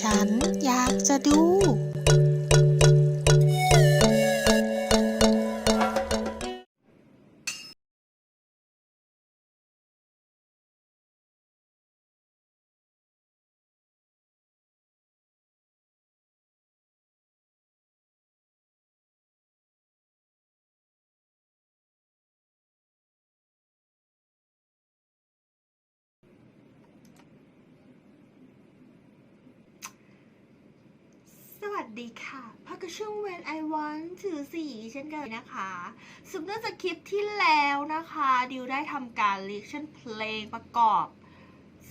ฉันอยากจะดู ดีค่ะพักกบช่วง When I Want to See เช่นกันนะคะสืบเนื่องจากคลิปที่แล้วนะคะ ดิวได้ทำการ reaction เพลงประกอบ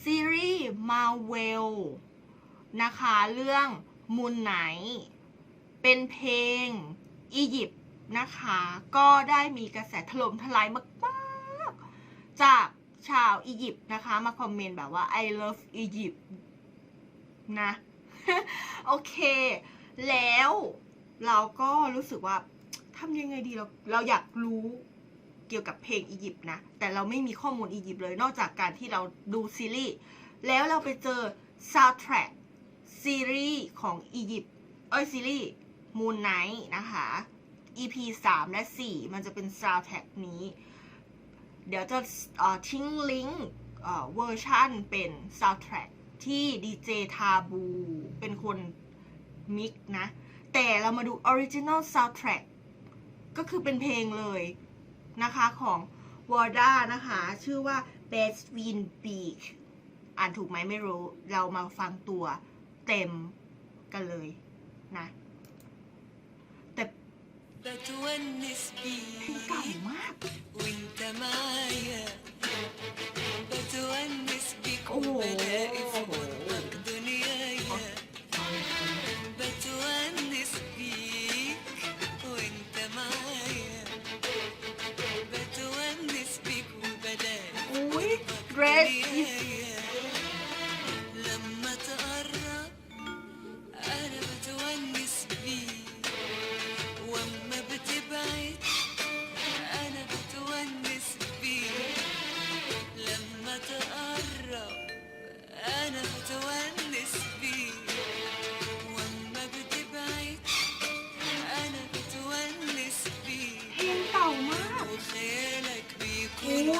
ซีรีส์ Marvel นะคะ เรื่อง Moon Knight เป็นเพลงอียิปต์นะคะ ก็ได้มีกระแสถล่มทลายมากๆ จากชาวอียิปต์นะคะ มาคอมเมนต์แบบว่า I love Egypt นะ โอเค แล้วเราก็รู้สึกว่าทำยังไงดีเราเราอยากรู้เกี่ยวกับเพลงอียิปต์นะ แต่เราไม่มีข้อมูลอียิปต์เลยนอกจากการที่เราดูซีรีส์แล้วเราไปเจอซาว d t ท a c k ซีรีส์ของอียิปต์เอ้ยซีรีส์ Moon Knight นะคะ EP 3 และ 4 มันจะเป็นซาว d t ท a c k นี้ เดี๋ยวจะทิ้งลิงก์เวอร์ชันเป็นซาว d t ท a c k ที่ดีเจทาบูเป็นคน มิกนะ แต่เรามาดู Original Soundtrack ก็คือเป็นเพลงเลยนะคะของวอร์ด้านะคะ ชื่อว่า b e s t w i n Beach อ่านถูกไหมไม่รู้ เรามาฟังตัวเต็มกันเลยนะแต่เพลงเก่ามากโอ้โห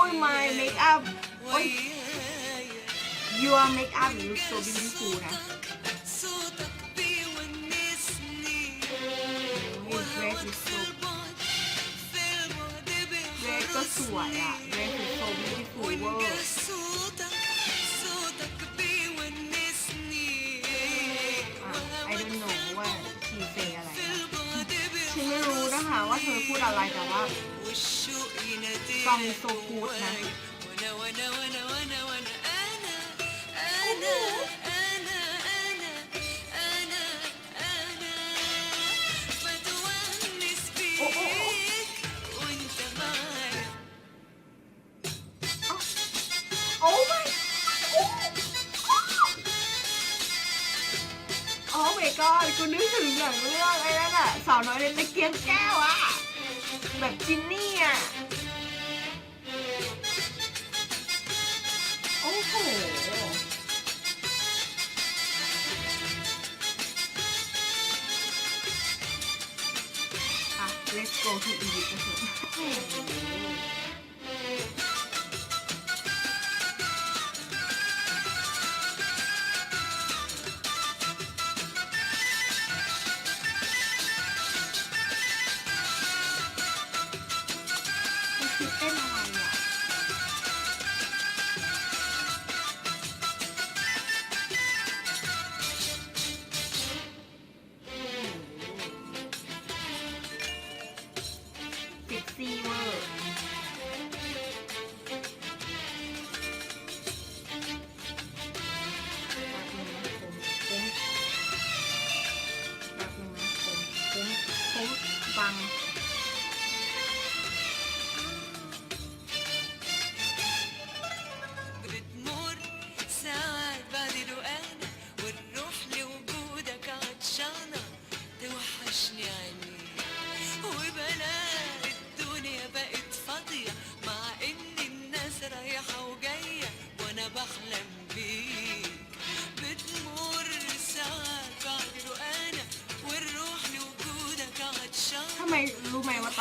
Uy, my makeup. Uy. Your makeup looks so beautiful. Your dress is so Dress is so beautiful. Wow. ว่าเธอพูดอะไรแต่ว่าฟังโซฟูดนะโอ้ my god กูนึกถึงอย่างเรื่องไอ้นั่นาวน้อยในตะเกียงแก้วอะแบบจินนี่อะโอ้โหอะ let's go to Egypt กันเถอะ บัง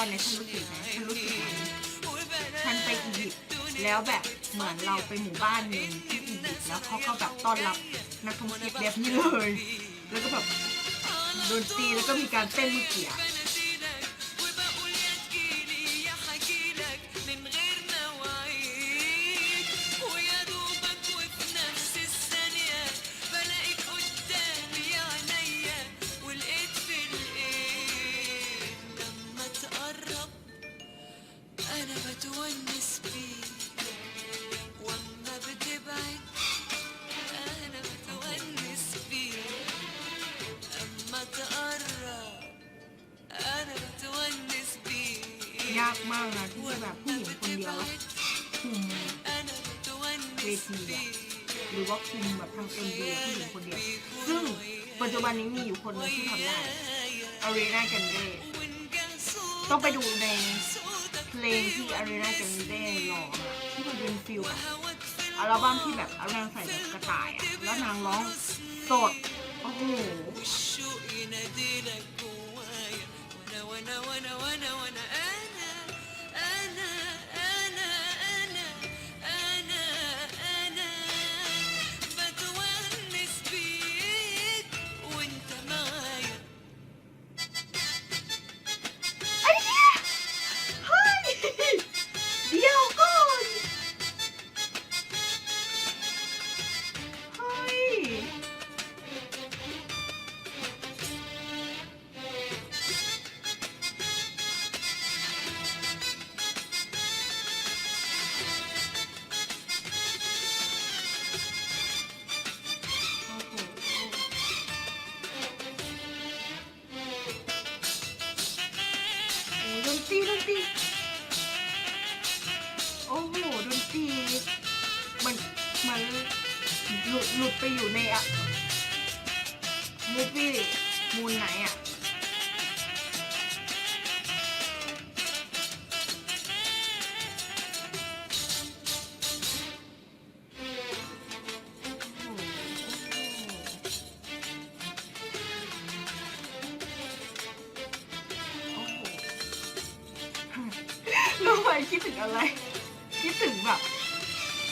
อนนี้ฉันรู้สึกไงฉันรู้สึกเหมือนฉันไปอียิปต์แล้วแบบเหมือนเราไปหมู่บ้านหนึ่งที่อียิปต์แล้วเขาก็แบบต้อนรับนักท่องเที่ยวแบบนี้เลย แล้วก็แบบดนตรีแล้วก็มีการเต้นมือเกียร์ ยากมากนะที่จะแบบผู้หญิงคนเดียวแล้คุมเวทีหรือว่าคุมแบบทางเอ็นบีผู้หญิงคนเดียว ซึ่งปัจจุบันนี้มีอยู่คนนึงที่ทำได้อารีนาแกนเดต้องไปดูในเพลงที่อารีนาแกนเดร้องที่มันเป็นฟิลอะอัลบั้มที่แบบอานางใส่แบบกระต่ายอะแล้วนางร้องสดโอ้โห มันมันหลุดหลุดไปอยู่ในอะมูฟี่มูนไหนอะโอ้โหโอ้โหรู้ไหมคิดถึงอะไร คิดถึงแบบ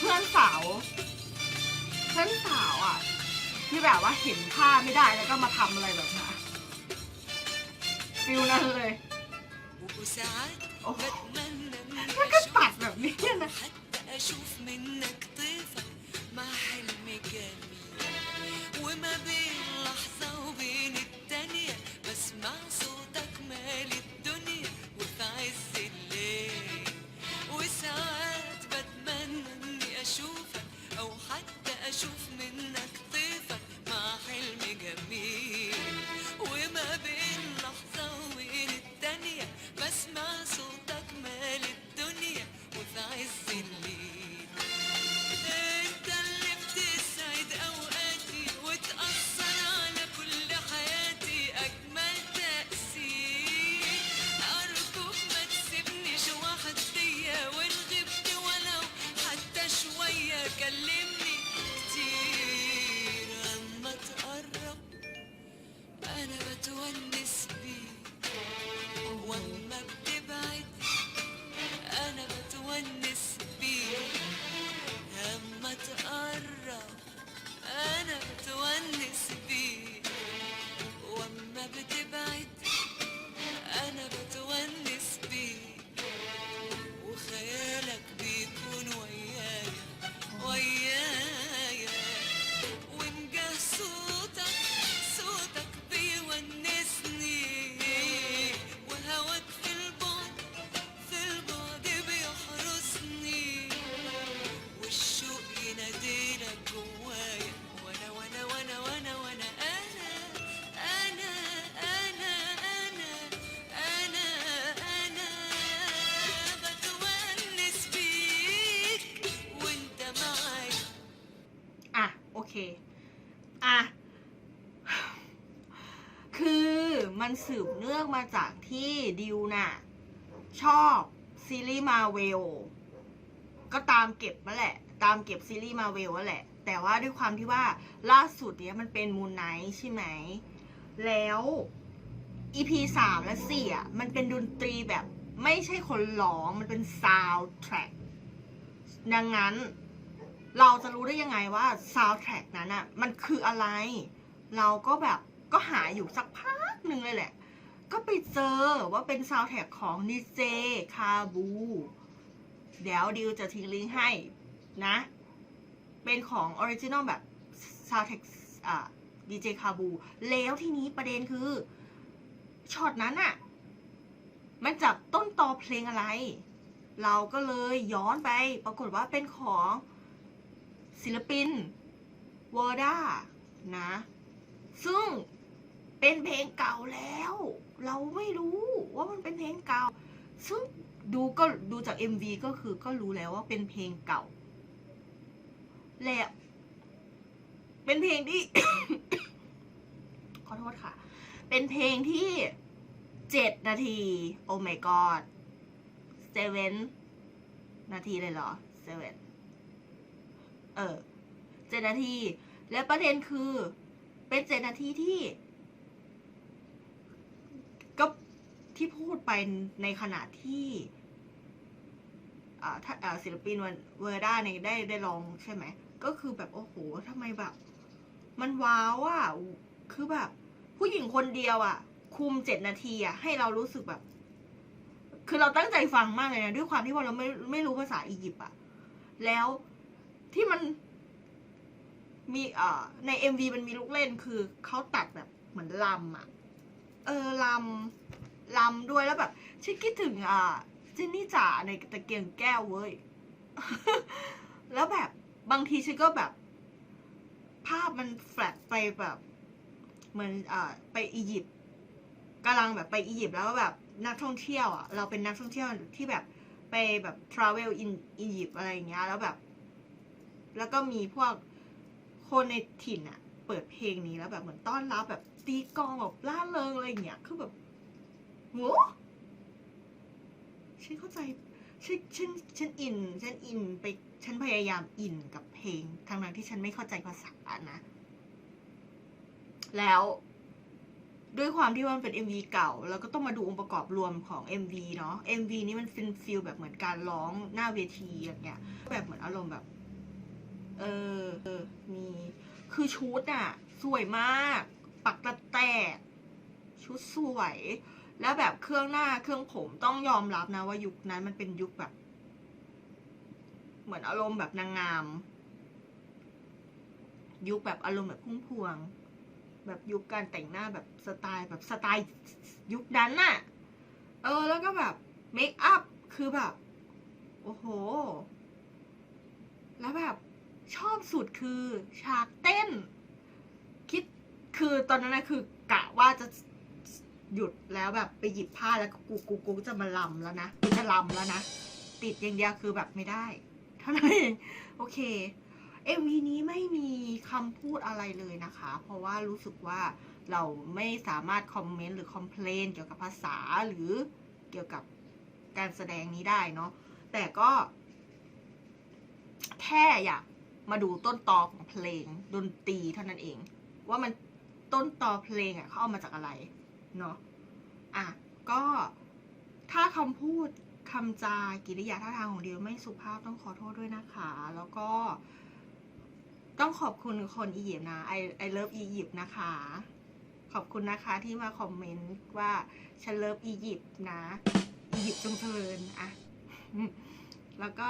เพื่อนสาว เพื่อนสาวอ่ะ ที่แบบว่าเห็นท่าไม่ได้แล้วก็มาทำอะไรแบบนั้นฟิลนั้นเลย وساعات أوه. بتمنى اني แล้วก็ตัด اشوف แบบนี้นะ حتى اشوف منك طيفك مع حلم جميل وما بين لحظة وبين التانية بسمع صوتك مالي الدنيا وفي عز มันสืบเนื่องมาจากที่ดิวน่ะ ชอบซีรีส์มาเวลก็ตามเก็บมาแหละ ตามเก็บซีรีส์มาเวลแหละ แต่ว่าด้วยความที่ว่าล่าสุดเนี้ยมันเป็นมูนไนท์ใช่ไหม แล้ว EP สามและสี่อะ มันเป็นดนตรีแบบไม่ใช่คนร้อง มันเป็น soundtrack ดังนั้นเราจะรู้ได้ยังไงว่า soundtrack นั้นอะ มันคืออะไร เราก็แบบก็หาอยู่สักพัก หนึ่งเลยแหละ ก็ไปเจอว่าเป็น soundtrack ของดีเจคาบู เดี๋ยวดิวจะทิ้งลิงก์ให้นะ เป็นของออริจินอลแบบ soundtrack อ่าดีเจคาบู แล้วทีนี้ประเด็นคือช็อตนั้นอะมันจากต้นตอเพลงอะไร เราก็เลยย้อนไปปรากฏว่าเป็นของศิลปินวอร์ด้านะ ซึ่ง เป็นเพลงเก่าแล้ว เราไม่รู้ว่ามันเป็นเพลงเก่า ซึ่งดูก็ดูจาก MV ก็คือก็รู้แล้วว่าเป็นเพลงเก่า แล้วเป็นเพลงที่ ขอโทษค่ะ เป็นเพลงที่เจ็ดนาที โอ้ my god เซเว่นนาทีเลยเหรอเซเว่นเออเจ็ดนาที และประเด็นคือ เป็นเจ็ดนาทีที่ ก็ ที่พูดไปในขณะที่ศิลปินวันเวอร์ด้าเนี่ยได้ได้ลองใช่ไหม ก็คือแบบโอ้โหทำไมแบบ มันว้าวอะคือแบบ ผู้หญิงคนเดียวอะ คุมเจ็ดนาทีอะ ให้เรารู้สึกแบบ คือเราตั้งใจฟังมากเลยนะด้วยความที่ว่าเราไม่ไม่รู้ภาษาอียิปต์อะ แล้วที่มันมีเอ่อในเอ็มวีมันมีลูกเล่นคือเขาตัดแบบเหมือนลำอะ เออลำ ลำด้วยแล้วแบบฉันคิดถึงอ่าจินนี่จ๋าในตะเกียงแก้วเว้ย แล้วแบบบางทีฉันก็แบบ ภาพมันแฟลชไปแบบเหมือนอ่าไปอียิปต์กำลังแบบไปอียิปต์แล้วก็แบบนักท่องเที่ยวอะเราเป็นนักท่องเที่ยวที่แบบไปแบบ travel in อียิปต์อะไรอย่างเงี้ยแล้วแบบ แล้วก็มีพวกคนในถิ่นอะ เปิดเพลงนี้แล้วแบบเหมือนต้อนรับแบบตีกองแบบล่าเริงอะไรอย่างเงี้ยคือแบบ โหฉันเข้าใจฉันฉันฉันอิน ฉันอินไป ฉันพยายามอินกับเพลงทั้งนั้นที่ฉันไม่เข้าใจภาษานะ แล้ว ด้วยความที่ว่ามันเป็น MV เก่า แล้วก็ต้องมาดูองค์ประกอบรวมของ MV เนาะ MV นี้มันฟินฟิลแบบเหมือนการร้องหน้าเวทีอย่างเงี้ย แบบเหมือนอารมณ์แบบ เออเออมีคือชุดอะสวยมาก ปักตะแตกชุดสวย แล้วแบบเครื่องหน้าเครื่องผมต้องยอมรับนะว่ายุคนั้นมันเป็นยุคแบบ เหมือนอารมณ์แบบนางงาม ยุคแบบอารมณ์แบบพุ่งพวง แบบยุคการแต่งหน้าแบบสไตล์แบบสไตล์ยุคนั้นน่ะ เออแล้วก็แบบเมคอัพคือแบบ โอ้โห แล้วแบบชอบสุดคือฉากเต้น คิดคือตอนนั้นนะคือกะว่าจะ หยุดแล้วแบบไปหยิบผ้าแล้วกูกูกูจะมาลำแล้วนะกูจะลำแล้วนะ ติดอย่างเดียวคือแบบไม่ได้ เท่านั้นเองโอเคเอ็มวีนี้ไม่มีคำพูดอะไรเลยนะคะ เพราะว่ารู้สึกว่าเราไม่สามารถคอมเมนต์หรือคอมเพลนเกี่ยวกับภาษาหรือเกี่ยวกับการแสดงนี้ได้เนาะแต่ก็ แค่อยากมาดูต้นตอของเพลงดนตรีเท่านั้นเอง ว่ามันต้นตอเพลงอะเขาเอามาจากอะไร เนาะอะก็ถ้าคำพูดคำจากิริยาท่าทางของเดียวไม่สุภาพต้องขอโทษด้วยนะคะ แล้วก็ ต้องขอบคุณคนอียิปต์นะ I I love อียิปต์นะคะ ขอบคุณนะคะที่มาคอมเมนต์ว่าฉันเลิฟอียิปต์นะอียิปต์จงเจริญอะแล้วก็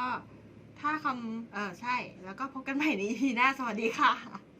ถ้าคำเออใช่ แล้วก็พบกันใหม่ใน EP หน้า สวัสดีค่ะ